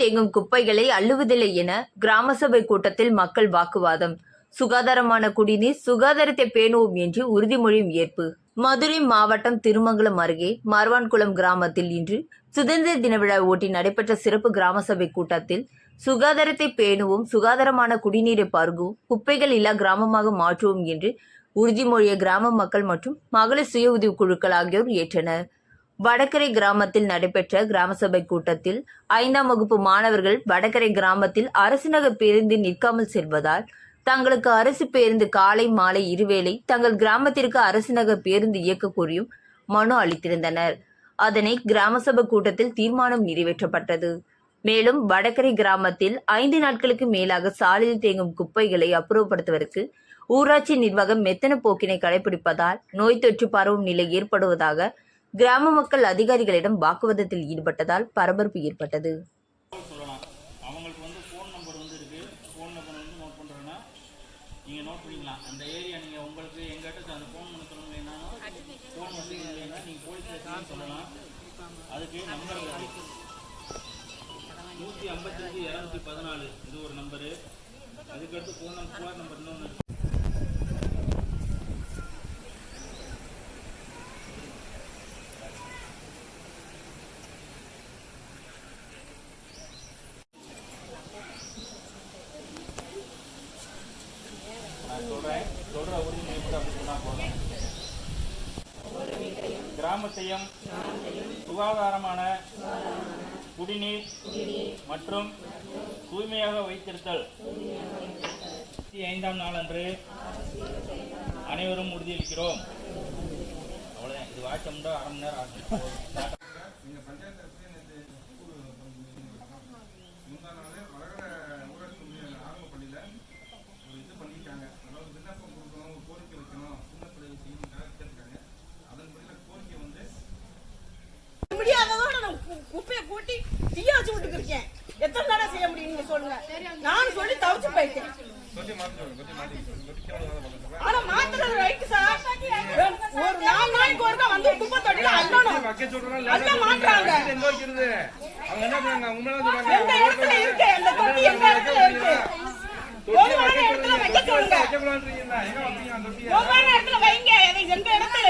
தேங்கும் குப்பைகளை அள்ளுவதில்லை என கிராம சபை கூட்டத்தில் மக்கள் வாக்குவாதம். சுகாதாரமான குடிநீர் சுகாதாரத்தை பேணுவோம் என்று உறுதிமொழியும் ஏற்பு. மதுரை மாவட்டம் திருமங்கலம் அருகே மர்வான்குளம் கிராமத்தில் இன்று சுதந்திர தின விழா ஒட்டி நடைபெற்ற சிறப்பு கிராம சபை கூட்டத்தில் சுகாதாரத்தை பேணுவோம் சுகாதாரமான குடிநீரை பருகுவோம் குப்பைகள் இல்லா கிராமமாக மாற்றுவோம் என்று உறுதிமொழிய கிராம மக்கள் மற்றும் மகளிர் சுய உதவி குழுக்கள் ஆகியோர் ஏற்றனர். வடகரை கிராமத்தில் நடைபெற்ற கிராம சபை கூட்டத்தில் ஐந்தாம் வகுப்பு மாணவர்கள் வடகரை கிராமத்தில் அரசு நகர் பேருந்து நிற்காமல் செல்வதால் தங்களுக்கு அரசு பேருந்து காலை மாலை இருவேளை தங்கள் கிராமத்திற்கு அரசு நகர் பேருந்து இயக்க கோரியும் மனு அளித்திருந்தனர். அதனை கிராம சபை கூட்டத்தில் தீர்மானம் நிறைவேற்றப்பட்டது. மேலும் வடகரை கிராமத்தில் ஐந்து நாட்களுக்கு மேலாக சாலையில் தேங்கும் குப்பைகளை அப்புறப்படுத்துவதற்கு ஊராட்சி நிர்வாகம் மெத்தன போக்கினை கடைபிடிப்பதால் நோய் தொற்று பரவும் நிலை ஏற்படுவதாக கிராம மக்கள் அதிகாரிகளிடம் வாக்குவாதத்தில் ஈடுபட்டதால் பரபரப்பு ஏற்பட்டது. அவங்களுக்கு வந்து ஃபோன் நம்பர் வந்து ஃபோன் நம்பர் வந்து நோட் பண்ணுறேன்னா நீங்கள் நோட் பண்ணிக்கலாம் அந்த ஏரியா நீங்கள் உங்களுக்கு எங்கிட்ட அந்த ஃபோன் பண்ண என்னன்னா ஃபோன் வந்து இல்லைன்னா நீங்கள் போலீஸ் ஸ்டேஷன் சொல்லலாம். அதுக்கு நம்பர் நூற்றி ஐம்பத்தஞ்சு இரநூத்தி பதினாலு. இது ஒரு நம்பரு அதுக்கடுத்து ஃபோன் நம்பர் ஃபோன் நம்பர் இன்னொன்று கிராமத்தையும் சுகாதாரமான குடிநீர் மற்றும் தூய்மையாக வைத்திருத்தல். ஐந்தாம் நாளன்று அனைவரும் உறுதியளிக்கிறோம். அவ்வளோதான் இது வாட்சம்டா அரை மணி நேரம் ஆகும். குப்பையை கூட்டி தீயாச்சு வச்சு இருக்கேன் எத்தனை தடவை செய்ய முடியும் நீங்க சொல்லுங்க. நான் சொல்லி தவிச்சு போயிட்டேன். ஆனா மாத்துறது ரைட்டு சார். ஒரு நாலு நாளைக்கு ஒருக்கா வந்து குப்பை தொட்டில அள்ளணும். வைக்க சொல்றாங்க அள்ள மாட்டாங்க எந்த இடத்துல இருக்கு? அந்த தொட்டி எந்த இடத்துல இருக்கு? போதுமான இடத்துல வைக்க சொல்லுங்க. போதுமான இடத்துல வைங்க. எந்த இடத்துல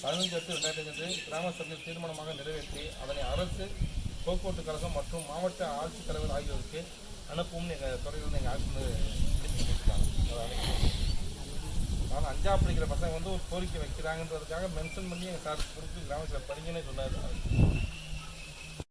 பதினஞ்சு எட்டு ரெண்டாயிரத்தி அஞ்சு கிராம சபையில் தீர்மானமாக நிறைவேற்றி அதனை அரசு போக்குவரத்து கழகம் மற்றும் மாவட்ட ஆட்சித்தலைவர் ஆகியோருக்கு அனுப்பவும் எங்கள் துறையில் எங்கள் ஆட்சி ஆனால் அஞ்சா படிக்கிற பசங்க வந்து ஒரு கோரிக்கை வைக்கிறாங்கன்றதுக்காக மென்ஷன் பண்ணி எங்கள் சார் கொடுத்து கிராமத்தில் படிங்கன்னு சொன்னார்.